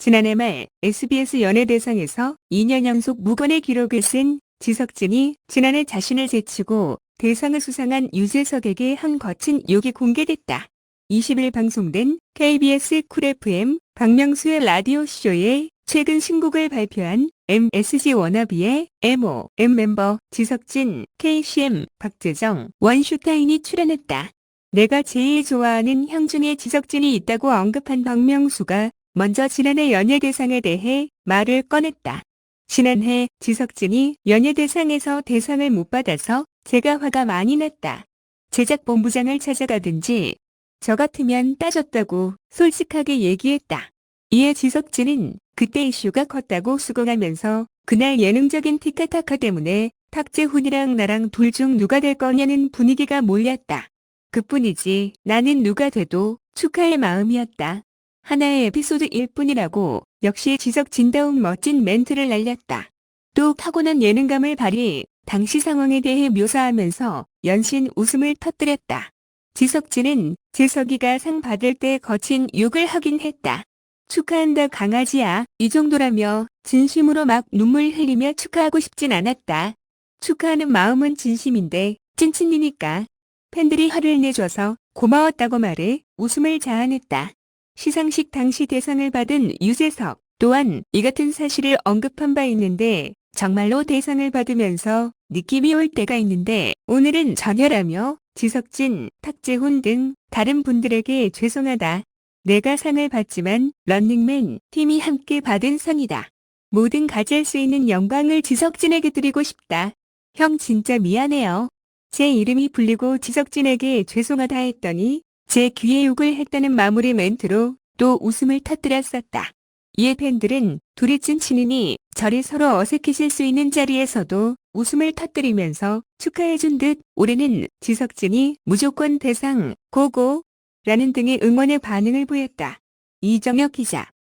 지난해 말 SBS 연예대상에서 2년 연속 무건의 기록을 쓴 지석진이 지난해 자신을 제치고 대상을 수상한 유재석에게 한 거친 욕이 공개됐다. 20일 방송된 KBS 쿨 FM 박명수의 라디오 쇼에 최근 신곡을 발표한 MSG 워너비의 MO, M 멤버 지석진, KCM, 박재정, 원슈타인이 출연했다. 내가 제일 좋아하는 형 중에 지석진이 있다고 언급한 박명수가 먼저 지난해 연예대상에 대해 말을 꺼냈다. 지난해 지석진이 연예대상에서 대상을 못 받아서 제가 화가 많이 났다. 제작본부장을 찾아가든지 저 같으면 따졌다고 솔직하게 얘기했다. 이에 지석진은 그때 이슈가 컸다고 수긍하면서 그날 예능적인 티카타카 때문에 탁재훈이랑 나랑 둘 중 누가 될 거냐는 분위기가 몰렸다. 그뿐이지 나는 누가 돼도 축하할 마음이었다. 하나의 에피소드일 뿐이라고 역시 지석진다운 멋진 멘트를 날렸다. 또 타고난 예능감을 발휘, 당시 상황에 대해 묘사하면서 연신 웃음을 터뜨렸다. 지석진은 재석이가 상 받을 때 거친 욕을 하긴 했다. 축하한다 강아지야. 이 정도라며 진심으로 막 눈물 흘리며 축하하고 싶진 않았다. 축하하는 마음은 진심인데 찐친이니까 팬들이 화를 내줘서 고마웠다고 말해 웃음을 자아냈다. 시상식 당시 대상을 받은 유재석 또한 이 같은 사실을 언급한 바 있는데 정말로 대상을 받으면서 느낌이 올 때가 있는데 오늘은 전혀라며 지석진, 탁재훈 등 다른 분들에게 죄송하다. 내가 상을 받지만 런닝맨 팀이 함께 받은 상이다. 모든 가질 수 있는 영광을 지석진에게 드리고 싶다. 형 진짜 미안해요. 제 이름이 불리고 지석진에게 죄송하다 했더니 제 귀에 욕을 했다는 마무리 멘트로 또 웃음을 터뜨렸었다. 이에 팬들은 둘이 찐친이니 저리 서로 어색해질 수 있는 자리에서도 웃음을 터뜨리면서 축하해준 듯 올해는 지석진이 무조건 대상 고고 라는 등의 응원의 반응을 보였다. 이정혁 기자